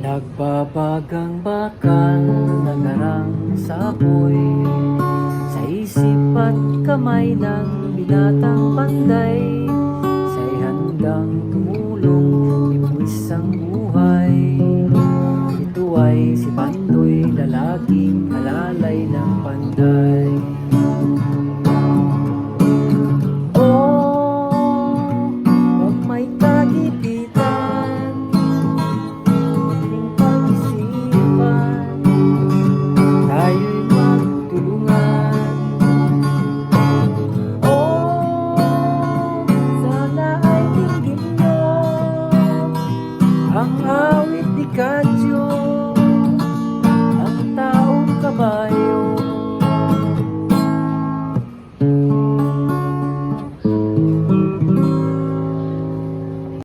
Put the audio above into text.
Nagbabagang bakal na garang sa apoy. Sa isip at kamay ng binatang panday. Sa'y handang tumulong ipong isang buhay. Ito ay si Pandoy lalaki awit ni Kanyo